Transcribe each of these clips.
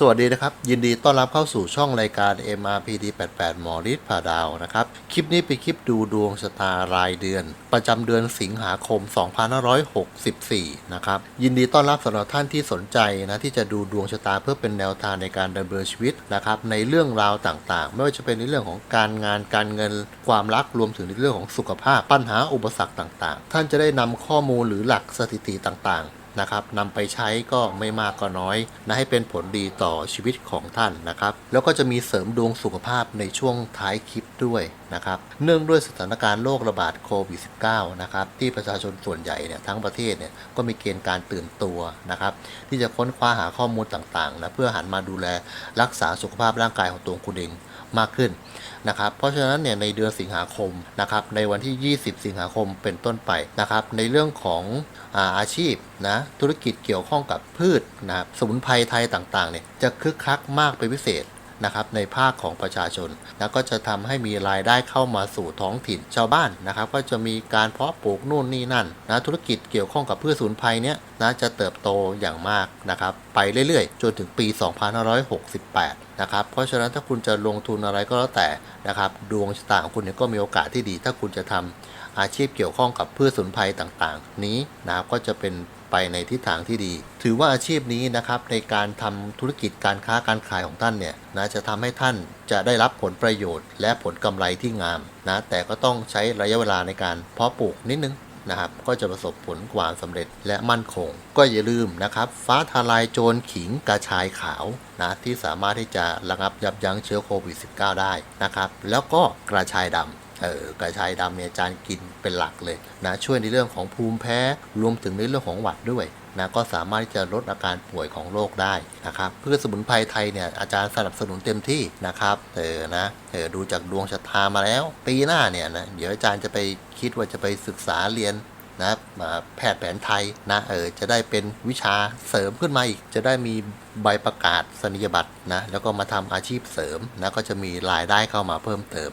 สวัสดีนะครับ ยินดีต้อนรับเข้าสู่ช่องรายการ MRPD 88หมอฤทธิ์ผ่าดาวนะครับ คลิปนี้เป็นคลิปดูดวงชะตารายเดือน ประจำเดือนสิงหาคม 2564 นะครับ ยินดีต้อนรับสำหรับท่านที่สนใจนะที่จะดูดวงชะตาเพื่อเป็นแนวทางในการดำเนินชีวิตนะครับ ในเรื่องราวต่างๆ ไม่ว่าจะเป็นในเรื่องของการงานการเงินความรักรวมถึงในเรื่องของสุขภาพปัญหาอุปสรรคต่างๆ ท่านจะได้นำข้อมูลหรือหลักสถิติต่างๆ นะครับนำไปใช้ก็ไม่มากก็น้อยนะให้เป็นผลดีต่อชีวิตของท่านนะครับ แล้วก็จะมีเสริมดวงสุขภาพในช่วงท้ายคลิปด้วยนะครับเนื่องด้วยสถานการณ์โรคระบาดโควิด -19 นะครับที่ประชาชนส่วนใหญ่เนี่ยทั้งประเทศเนี่ยก็มีเกณฑ์การตื่นตัวนะครับที่จะค้นคว้าหาข้อมูลต่างๆนะเพื่อหันมาดูแลรักษาสุขภาพร่างกายของตัวคุณเองมากขึ้น นะครับเพราะฉะนั้นเนี่ยในเดือนสิงหาคมนะครับในวันที่ 20 สิงหาคมเป็นต้นไปนะครับในเรื่องของอาอาชีพนะธุรกิจเกี่ยวข้องกับพืชนะครับสมุนไพรไทยต่างๆเนี่ยจะคึกคักมากเป็นพิเศษนะครับในภาคของประชาชนแล้วก็จะทำให้มีรายได้เข้ามาสู่ท้องถิ่นชาวบ้านนะครับ ก็จะมีการเพาะปลูกนู่นนี่นั่นนะธุรกิจเกี่ยวข้องกับพืชสมุนไพรเนี่ยนะจะเติบโตอย่างมากนะครับไปเรื่อยๆ จนถึงปี 2568 นะครับ เพราะฉะนั้นถ้าคุณจะลงทุนอะไรก็แล้วแต่นะครับ ดวงชะตาของคุณเนี่ยก็มีโอกาสที่ดี ถ้าคุณจะทำอาชีพเกี่ยวข้องกับพืชสมุนไพรต่างๆ นี้นะครับก็จะเป็นไปในทิศทางที่ดี ถือว่าอาชีพนี้นะครับในการทำธุรกิจการค้าการขายของท่านเนี่ยนะจะทำให้ท่านจะได้รับผลประโยชน์ และผลกำไรที่งามนะแต่ก็ต้องใช้ระยะเวลาในการเพาะปลูกนิดนึง นะครับ ก็จะประสบผลความสำเร็จและมั่นคง ก็อย่าลืมนะครับ ฟ้าทลายโจรขิงกระชายขาวนะที่สามารถที่จะระงับยับยั้งเชื้อโควิด -19 ได้นะครับ แล้วก็กระชายดำเออกระชายดำเนี่ยจานกินเป็นหลักเลยนะช่วยในเรื่องของภูมิแพ้รวมถึงในเรื่องของหวัดด้วย นะก็สามารถที่จะลดอาการป่วยของโรคได้นะครับพืชสมุนไพรไทยเนี่ยอาจารย์สนับสนุนเต็มที่นะครับเออนะเออดูจากดวงชะตามาแล้ว ปีหน้าเนี่ยนะเดี๋ยวอาจารย์จะไปคิดว่าจะไปศึกษาเรียนนะมาแพทย์แผนไทยนะเออจะได้เป็นวิชาเสริมขึ้นมาอีก จะได้มีใบประกาศนียบัตรนะแล้วก็มาทำอาชีพเสริมนะก็จะมีรายได้เข้ามาเพิ่มเติม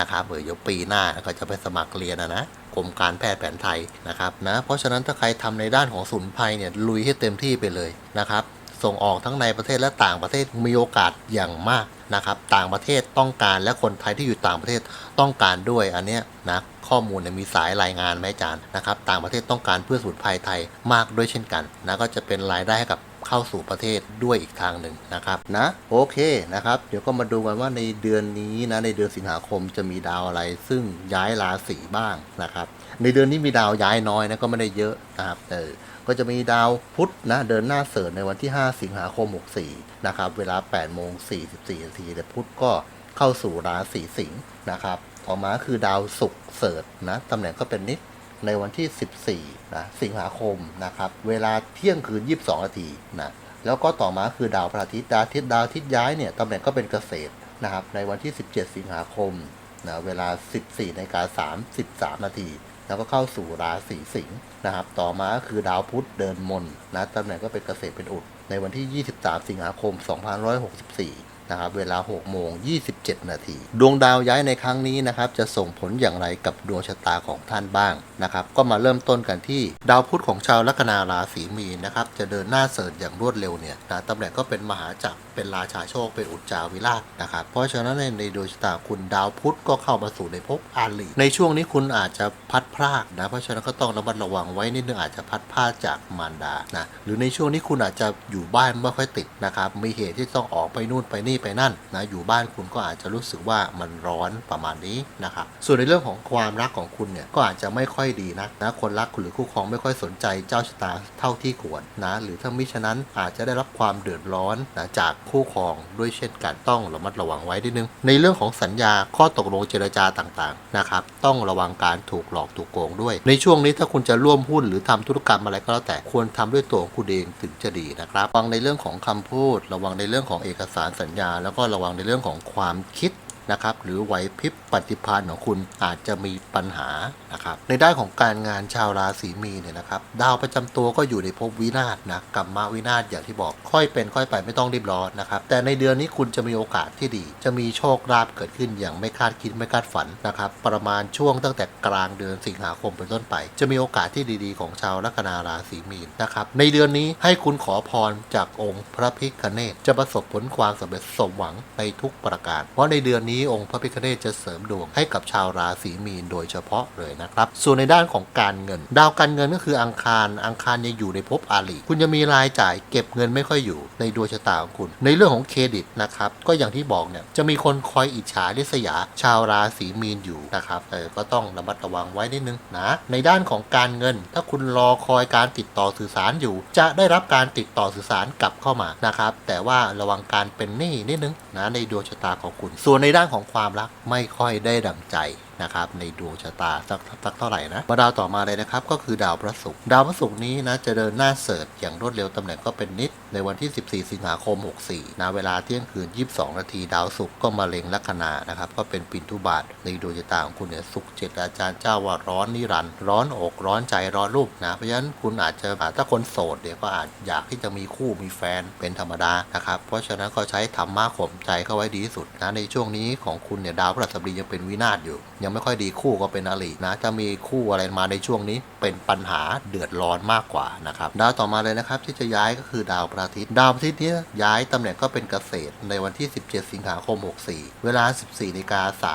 นะครับเออเดี๋ยวปีหน้าก็จะไปสมัครเรียนนะนะ กรมการแพทย์แผนไทยนะครับนะเพราะฉะนั้นถ้าใครทำในด้านของสุนไพรเนี่ยลุยให้เต็มที่ไปเลยนะครับส่งออกทั้งในประเทศและต่างประเทศมีโอกาสอย่างมากนะครับต่างประเทศต้องการและคนไทยที่อยู่ต่างประเทศต้องการด้วยอันเนี้ยนะข้อมูลเนี่ยมีสายรายงานไหมจารย์นะครับต่างประเทศต้องการเพื่อสมุนไพรไทยมากด้วยเช่นกันนะก็จะเป็นรายได้ให้กับ เข้าสู่ประเทศด้วยอีกทางหนึ่งนะครับนะโอเคนะครับ เดี๋ยวก็มาดูกันว่าในเดือนนี้นะในเดือนสิงหาคมจะมีดาวอะไร ซึ่งย้ายราศีบ้างนะครับ ในเดือนนี้มีดาวย้ายน้อยนะก็ไม่ได้เยอะนะครับเออก็จะมีดาวพุธนะเดินหน้าเสริร์ในวันที่ 5 สิงหาคม 64 นะครับ เวลา8โมง44นาทีแต่พุธก็เข้าสู่ราศีสิงห์นะครับ ต่อมาคือดาวศุกร์เสริร์นะตำแหน่งก็เป็นนิด ในวันที่ 14นะสิงหาคมนะครับ เวลาเที่ยงคืน 22 นาทีนะแล้วก็ต่อมาคือดาวพระอาทิตย์ดาวอาทิตย์ดาวอาทิตย์ย้ายเนี่ยตำแหน่งก็เป็นเกษตรนะครับในวันที่ 17 สิงหาคมนะเวลา 14นาฬิกา33 นาทีแล้วก็เข้าสู่ราศีสิงห์นะครับ ต่อมาคือดาวพุธเดินมนนะตำแหน่งก็เป็นเกษตรเป็นอุด ในวันที่ 23 สิงหาคม 2564 นะครับเวลา6โมง27 นาที ดวงดาวย้ายในครั้งนี้นะครับจะส่งผลอย่างไรกับดวงชะตาของท่านบ้างนะครับก็มาเริ่มต้นกันที่ดาวพุธของชาวลัคนาราศีมีนนะครับจะเดินหน้าเสริญอย่างรวดเร็วเนี่ยนะตำแหน่งก็เป็นมหาจักรเป็นราชาโชคเป็นอุจจาวิราชนะครับเพราะฉะนั้นในในดวงชะตาคุณดาวพุธก็เข้ามาสู่ในภพอาลีในช่วงนี้คุณอาจจะพัดพรากนะเพราะฉะนั้นก็ต้องระมัดระวังไว้นิดนึงอาจจะพัดพรากจากมารดานะหรือในช่วงนี้คุณอาจจะอยู่บ้านไม่ค่อยติดนะครับมีเหตุที่ต้องออกไปนู่นไปนี่ไปนั่นนะอยู่บ้านคุณก็อาจจะรู้สึกว่ามันร้อนประมาณนี้นะครับส่วนในเรื่องของความรักของคุณเนี่ยก็อาจจะไม่ค่อยดีนะนะคนรักคุณหรือคู่ครองไม่ค่อยสนใจเจ้าชะตาเท่าที่ควรนะหรือถ้ามิฉะนั้นอาจจะได้รับความเดือดร้อนนะจากคู่ครองด้วยเช่นกันต้องระมัดระวังไว้นิดนึง ในเรื่องของสัญญาข้อตกลงเจรจาต่างๆนะครับต้องระวังการถูกหลอกถูกโกงด้วย ในช่วงนี้ถ้าคุณจะร่วมหุ้นหรือทำธุรกรรมอะไรก็แล้วแต่ควรทำด้วยตัวของคุณเองถึงจะดีนะครับระวังในเรื่องของคำพูด ระวังในเรื่องของเอกสารสัญญาแล้วก็ระวังในเรื่องของความคิด นะครับหรือไหวพริบปฏิภาณของคุณอาจจะมีปัญหานะครับในด้านของการงานชาวราศีมีนเนี่ยนะครับดาวประจำตัวก็อยู่ในภพวินาศนะกรรมวินาศอย่างที่บอกค่อยเป็นค่อยไปไม่ต้องรีบร้อนนะครับแต่ในเดือนนี้คุณจะมีโอกาสที่ดี จะมีโชคลาภเกิดขึ้นอย่างไม่คาดคิดไม่คาดฝันนะครับประมาณช่วงตั้งแต่กลางเดือนสิงหาคมเป็นต้นไป จะมีโอกาสที่ดีๆ ของชาวลัคนาราศีมีนนะครับในเดือนนี้ให้คุณขอพรจากองค์พระพิฆเนศจะประสบผลความสำเร็จสมหวังในทุกประการ เพราะในเดือนนี้องค์พระพิฆเนศจะเสริมดวงให้กับชาวราศีมีนโดยเฉพาะเลยนะครับ ส่วนในด้านของการเงิน ดาวการเงินก็คืออังคารอังคารยังอยู่ในภพอาลีคุณจะมีรายจ่ายเก็บเงินไม่ค่อยอยู่ในดวงชะตาของคุณ ในเรื่องของเครดิตนะครับก็อย่างที่บอกเนี่ยจะมีคนคอยอิจฉาริษยา ชาวราศีมีนอยู่นะครับเออก็ต้องระมัดระวังไว้นิดนึงนะในด้านของการเงิน ถ้าคุณรอคอยการติดต่อสื่อสารอยู่ จะได้รับการติดต่อสื่อสารกลับเข้ามานะครับแต่ว่าระวังการเป็นหนี้นิดนึงนะในดวงชะตาของคุณ ส่วนในด้านของความรักไม่ค่อยได้ดั่งใจนะครับในดวงชะตาสักสักเท่าไหร่นะมาดาวต่อมาเลยนะครับก็คือดาวพระศุกร์ดาวพระศุกร์นี้นะจะเดินหน้าเสิร์ชอย่างรวดเร็วตำแหน่งก็เป็นนิดในวันที่ 14 สิงหาคม 64นะเวลาเที่ยงคืน 22 นาทีดาวศุกร์ก็มาเล็งลัคนานะครับก็เป็นปินทุบาทในดวงชะตาของคุณเนี่ยศุกร์เจ็ดอาจารย์เจ้าว่าร้อนนิรันดร์ร้อนอกร้อนใจร้อนรูปนะเพราะฉะนั้นคุณอาจจะถ้าคนโสดเดี๋ยวก็อาจอยากที่จะมีคู่มีแฟนเป็นธรรมดานะครับเพราะฉะนั้นก็ใช้ธรรมะข่มใจเข้าไว้ดีที่สุดนะในช่วงนี้ของคุณเนี่ยดาวพฤหัสบดียังเป็นวินาศอยู่ยังไม่ค่อยดีคู่ก็เป็นอรินะจะมีคู่อะไรมาในช่วงนี้เป็นปัญหาเดือดร้อนมากกว่านะครับดาวต่อมาเลยนะครับที่จะย้ายก็คือดาวพระอาทิตย์ดาวพระอาทิตย์เนี้ย้ายตำแหน่งก็เป็นเกษตรในวันที่ 17 สิงหาคม 64 เวลา 14นาฬิกา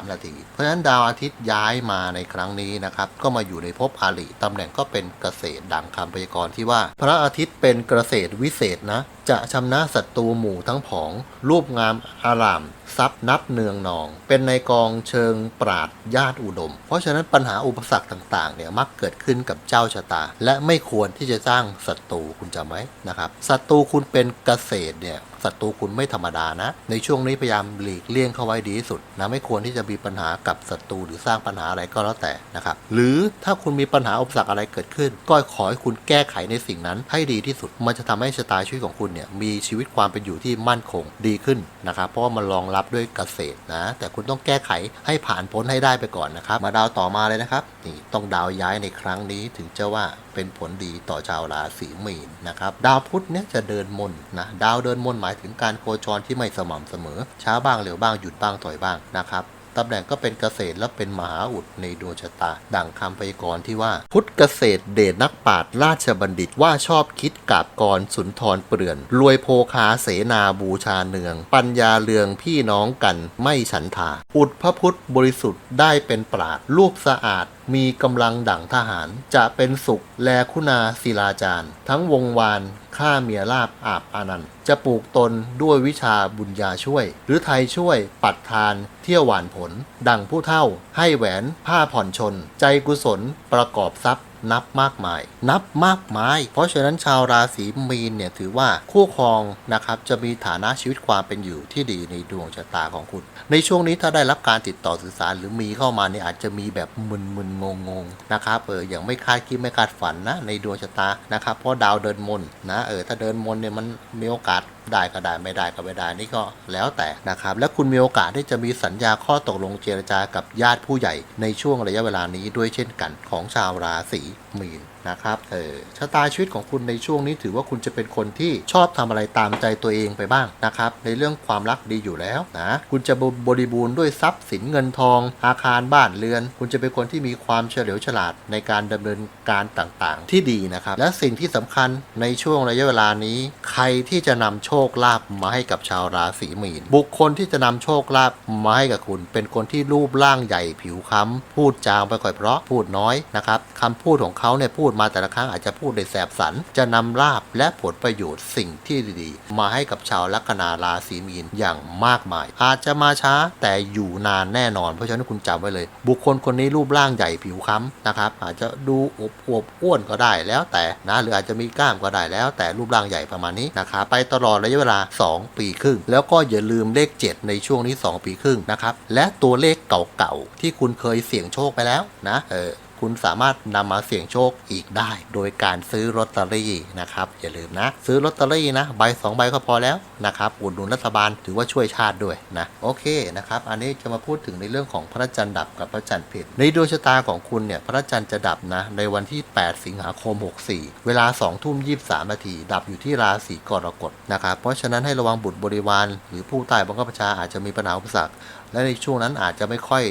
33 นาที เพราะฉะนั้นดาวอาทิตย์ย้ายมาในครั้งนี้นะครับก็มาอยู่ในภพอาริตำแหน่งก็เป็นเกษตรดังคำพยากรณ์ที่ว่า พระอาทิตย์เป็นเกษตรวิเศษนะ จะชำนะศัตรูหมู่ทั้งผอง รูปงามอารามทรัพย์นับเนืองนอง เป็นในกองเชิงปราดญาติอุดม เพราะฉะนั้นปัญหาอุปสรรคต่างๆเนี่ยมักเกิดขึ้นกับเจ้าชะตา และไม่ควรที่จะสร้างศัตรูคุณจำไว้นะครับศัตรูคุณเป็นเกษตรเนี่ยศัตรูคุณไม่ธรรมดานะ ในช่วงนี้พยายามหลีกเลี่ยงเข้าไว้ดีที่สุดนะไม่ควรที่จะมีปัญหากับศัตรูหรือสร้างปัญหาอะไรก็แล้วแต่นะครับหรือถ้าคุณมีปัญหาอุปสรรคอะไรเกิดขึ้น ก็ขอให้คุณแก้ไขในสิ่งนั้นให้ดีที่สุด มันจะทำให้ชะตาชีวิตของคุณเนี่ยมีชีวิตความเป็นอยู่ที่มั่นคงดีขึ้นนะครับเพราะว่ามันรองรับด้วยเกษตรนะแต่คุณต้องแก้ไขให้ผ่านพ้นให้ได้ไปก่อนนะครับมาดาวต่อมาเลยนะครับนี่ต้องดาวย้ายในครั้งนี้ถึงจะว่าเป็นผลดีต่อชาวราศีมีนนะครับดาวพุธเนี่ยจะเดินมนนะดาวเดินมนหมายถึงการโคจรที่ไม่สม่ำเสมอ ช้าบ้างเร็วบ้างหยุดบ้างถอยบ้างนะครับตำแหน่งก็เป็นเกษตรและเป็นมหาอุดในดวงชะตา ดังคำพยากรณ์ที่ว่า พุทธเกษตรเดชนักปราชญ์ราชบัณฑิตว่าชอบคิดกาบกรสุนทรเปลื่อน รวยโภคาเสนาบูชาเนือง ปัญญาเลืองพี่น้องกันไม่ฉันทาอุดพระพุทธบริสุทธิ์ได้เป็นปราดรูปสะอาด มีกำลังดั่งทหาร จะเป็นสุขแลคุณาศิลาจารย์ ทั้งวงวานข้าเมียลาบอาบอานันต์จะปลูกตนด้วยวิชาบุญญาช่วย หรือไทยช่วยปัดทาน เที่ยวหวานผล ดังผู้เท่า ให้แหวนผ้าผ่อนชน ใจกุศลประกอบทรัพย์ นับมากมาย นับมากมาย เพราะฉะนั้นชาวราศีมีนเนี่ยถือว่าคู่ครองนะครับจะมีฐานะชีวิตความเป็นอยู่ที่ดีในดวงชะตาของคุณ ในช่วงนี้ถ้าได้รับการติดต่อสื่อสารหรือมีเข้ามาเนี่ยอาจจะมีแบบมึนๆงงๆนะครับเอออย่างไม่คาดคิดไม่คาดฝันนะในดวงชะตานะครับเพราะดาวเดินมนนะเออถ้าเดินมนเนี่ยมันมีโอกาส ได้ก็ได้ไม่ได้ก็ไม่ได้นี่ก็แล้วแต่นะครับ และคุณมีโอกาสที่จะมีสัญญาข้อตกลงเจรจากับญาติผู้ใหญ่ในช่วงระยะเวลานี้ด้วยเช่นกันของชาวราศี มีนนะครับเออชะตาชีวิตของคุณในช่วงนี้ถือว่าคุณจะเป็นคนที่ชอบทำอะไรตามใจตัวเองไปบ้างนะครับในเรื่องความรักดีอยู่แล้วนะคุณจะบริบูรณ์ด้วยทรัพย์สินเงินทอง อาคารบ้านเรือน คุณจะเป็นคนที่มีความเฉลียวฉลาดในการดำเนินการต่างๆ ที่ดีนะครับ และสิ่งที่สำคัญในช่วงระยะเวลานี้ ใครที่จะนำโชคลาภมาให้กับชาวราศีมีน บุคคลที่จะนำโชคลาภมาให้กับคุณ เป็นคนที่รูปร่างใหญ่ผิวค้ำพูดจางไปค่อยเพราะพูดน้อยนะครับคำพูดของเขาเนี่ยพูดมาแต่ละครั้งอาจจะพูดได้แสบสัน จะนำลาบและผลประโยชน์สิ่งที่ดีๆ มาให้กับชาวลัคนาราศีมีนอย่างมากมาย อาจจะมาช้าแต่อยู่นานแน่นอน เพราะฉะนั้นคุณจำไว้เลย บุคคลคนนี้รูปร่างใหญ่ผิวค้ำนะครับ อาจจะดูอวบอวบอ้วนก็ได้แล้วแต่นะหรืออาจจะมีกล้ามก็ได้แล้ว แต่รูปร่างใหญ่ประมาณนี้นะครับไปตลอดระยะเวลา 2 ปีครึ่ง แล้วก็อย่าลืมเลข 7 ในช่วงนี้ 2 ปีครึ่งนะครับและตัวเลขเก่าๆที่คุณเคยเสี่ยงโชคไปแล้วนะเออ คุณสามารถนำมาเสี่ยงโชคอีกได้ โดยการซื้อลอตเตอรี่นะครับอย่าลืมนะ ซื้อลอตเตอรี่นะใบสองใบก็พอแล้วนะครับอุดหนุนรัฐบาลถือว่าช่วยชาติด้วยนะโอเคนะครับอันนี้จะมาพูดถึงในเรื่องของพระจันทร์ดับกับพระจันทร์เพนในดวงชะตาของคุณเนี่ยพระจันทร์จะดับนะในวันที่ 8 สิงหาคม 64 เวลา2ทุ่ม23นาทีดับอยู่ที่ราศีกรกฎนะครับเพราะฉะนั้นให้ระวังบุตรบริวาร หรือผู้ใต้บังคับบัญชาอาจจะมีปัญหาอุปสรรคและในช่วงนั้นอาจจะไม่ค่อย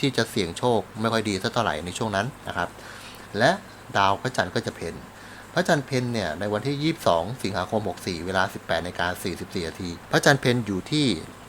ที่จะเสี่ยงโชคไม่ค่อยดีสักเท่าไหร่ในช่วงนั้นนะครับ และดาวพระจันทร์ก็จะเพนพระจันทร์เพนเนี่ยในวันที่ 22 สิงหาคม 64 เวลา 18นาฬิกา44นาทีพระจันทร์เพนอยู่ที่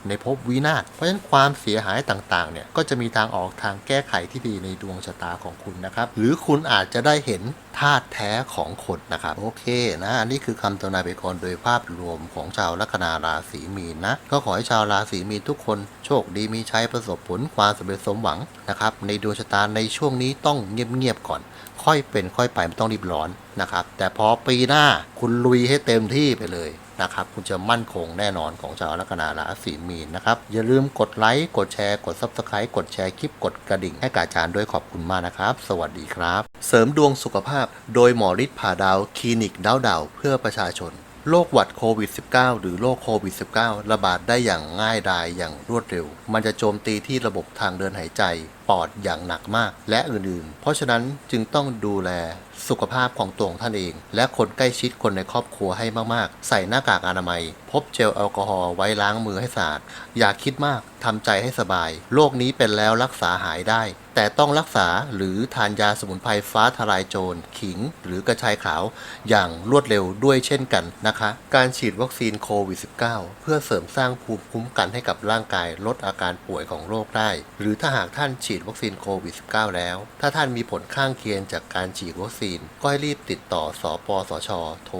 ในภพวินาศ เพราะฉะนั้นความเสียหายต่างๆเนี่ยก็จะมีทางออกทางแก้ไขที่ดีในดวงชะตาของคุณนะครับ หรือคุณอาจจะได้เห็นธาตุแท้ของคนนะครับ โอเคนะอันนี้คือคำทำนายไปก่อนโดยภาพรวมของชาวลัคนาราศีมีนนะก็ขอให้ชาวราศีมีนทุกคนโชคดีมีชัยประสบผลความสำเร็จสมหวังนะครับในดวงชะตาในช่วงนี้ต้องเงียบๆก่อน ค่อยเป็นค่อยไปไม่ต้องรีบร้อนนะครับแต่พอปีหน้าคุณลุยให้เต็มที่ไปเลย นะครับ คุณจะมั่นคงแน่นอนของชาวลัคนาราศีมีนนะครับ อย่าลืมกดไลค์ กดแชร์ กด Subscribe กดแชร์คลิป กดกระดิ่งให้กาจารย์ด้วยขอบคุณมากนะครับ สวัสดีครับ เสริมดวงสุขภาพ โดยหมอฤทธิ์ผ่าดาวคลินิกดาวดาวเพื่อประชาชนโรคหวัดโควิด -19 หรือโรคโควิด -19 ระบาดได้อย่างง่ายดายอย่างรวดเร็ว มันจะโจมตีที่ระบบทางเดินหายใจ ปอดอย่างหนักมากและอื่นๆ เพราะฉะนั้นจึงต้องดูแล สุขภาพของตัวของท่านเอง และคนใกล้ชิดคนในครอบครัวให้มากๆ ใส่หน้ากากอนามัย พบเจลแอลกอฮอล์ไว้ล้างมือให้สะอาด อย่าคิดมากทำใจให้สบาย โรคนี้เป็นแล้วรักษาหายได้ แต่ต้องรักษาหรือทานยาสมุนไพรฟ้าทลายโจร ขิง หรือกระชายขาว อย่างรวดเร็วด้วยเช่นกันนะคะ การฉีดวัคซีนโควิด -19 เพื่อเสริมสร้างภูมิคุ้มกันให้กับร่างกายลดอาการป่วยของโรคได้ หรือถ้าหากท่านฉีดวัคซีนโควิด -19 แล้ว ถ้าท่านมีผลข้างเคียงจากการฉีดวัคซีนก็ให้รีบติดต่อสปสชโทร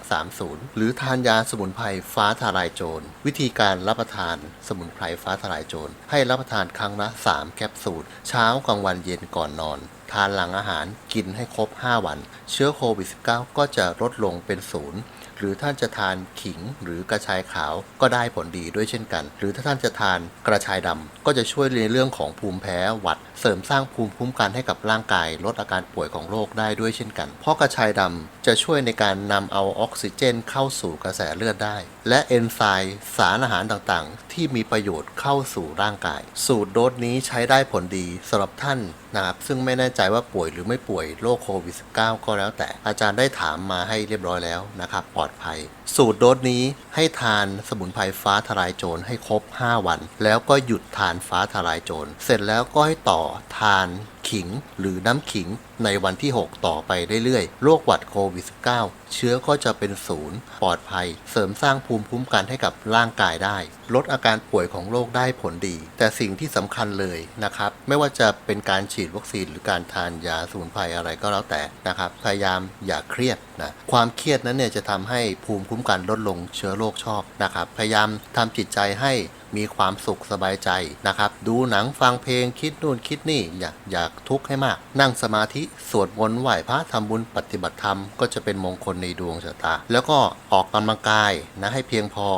1330 หรือทานยาสมุนไพรฟ้าทลายโจร วิธีการรับประทานสมุนไพรฟ้าทลายโจร ให้รับประทานครั้งละ 3 แคปซูล เช้ากลางวันเย็นก่อนนอนทานหลังอาหารกินให้ครบ 5 วัน เชื้อโควิด -19 ก็จะลดลงเป็นศูนย์หรือท่านจะทานขิงหรือกระชายขาวก็ได้ผลดีด้วยเช่นกัน หรือถ้าท่านจะทานกระชายดำก็จะช่วยในเรื่องของภูมิแพ้หวัดเสริมสร้างภูมิคุ้มกันให้กับร่างกายลดอาการป่วยของโรคได้ด้วยเช่นกัน เพราะกระชายดำจะช่วยในการนำเอาออกซิเจนเข้าสู่กระแสเลือดได้ และเอนไซม์สารอาหารต่างๆ ที่มีประโยชน์เข้าสู่ร่างกาย สูตรโดสนี้ใช้ได้ผลดีสำหรับท่านนะครับซึ่งไม่แน่ใจว่าป่วยหรือไม่ป่วยโรคโควิด -19 ก็แล้วแต่อาจารย์ได้ถามมาให้เรียบร้อยแล้วนะครับปลอดภัย สูตรโดสนี้ให้ทานสมุนไพรฟ้าทลายโจรให้ครบ 5 วัน แล้วก็หยุดทานฟ้าทลายโจรเสร็จแล้วก็ให้ต่อทานขิงหรือน้ำขิงในวันที่ 6 ต่อไปเรื่อยๆ โรคหวัดโควิด -19 เชื้อก็จะเป็นศูนย์ปลอดภัย เสริมสร้างภูมิคุ้มกันให้กับร่างกายได้ ลดอาการป่วยของโรคได้ผลดี แต่สิ่งที่สำคัญเลยนะครับ ไม่ว่าจะเป็นการฉีดวัคซีนหรือการทานยาสมุนไพรอะไรก็แล้วแต่นะครับ พยายามอย่าเครียดนะ ความเครียดนั้นเนี่ยจะทำให้ภูมิคุ้มกันลดลงเชื้อโรคชอบนะครับ พยายามทำจิตใจให้ มีความสุขสบายใจนะครับ ดูหนังฟังเพลงคิดนู่นคิดนี่อย่าอยากทุกข์ให้มาก นั่งสมาธิสวดมนต์ไหว้พระทำบุญปฏิบัติธรรมก็จะเป็นมงคลในดวงชะตา แล้วก็ออกกำลังกายนะให้เพียงพอ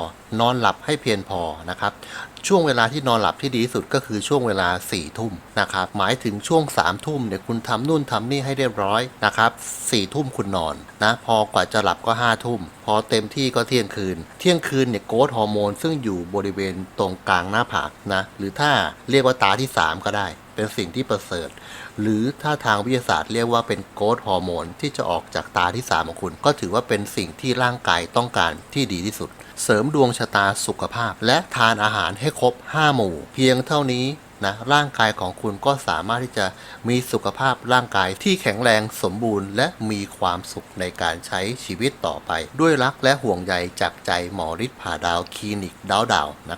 นอนหลับให้เพียงพอนะครับ ช่วงเวลาที่นอนหลับที่ดีที่สุดก็คือช่วงเวลา4ี่ทุ่มนะครับหมายถึงช่วง3ามทุ่มเนี่ยคุณทำนู่นทำนี่ให้เรียบร้อยนะครับสี่ทุ่มคุณนอนนะพอกว่าจะหลับก็5้าทุ่มพอเต็มที่ก็เที่ยงคืน เที่ยงคืนเนี่ยโกรทฮอร์โมนซึ่งอยู่บริเวณตรงกลางหน้าผากนะหรือถ้าเรียกว่าตาที่ 3 ก็ได้ เป็นสิ่งที่ประเสริฐ หรือถ้าทางวิทยาศาสตร์เรียกว่าเป็นโกรทฮอร์โมนที่จะออกจากตาที่ 3 ของคุณ ก็ถือว่าเป็นสิ่งที่ร่างกายต้องการที่ดีที่สุด เสริมดวงชะตาสุขภาพ และทานอาหารให้ครบ 5 หมู่ เพียงเท่านี้นะร่างกายของคุณก็สามารถที่จะมีสุขภาพร่างกายที่แข็งแรงสมบูรณ์ และมีความสุขในการใช้ชีวิตต่อไป ด้วยรักและห่วงใยจากใจหมอฤทธิ์ผ่าดาวคลินิกดาวดาวนะครับ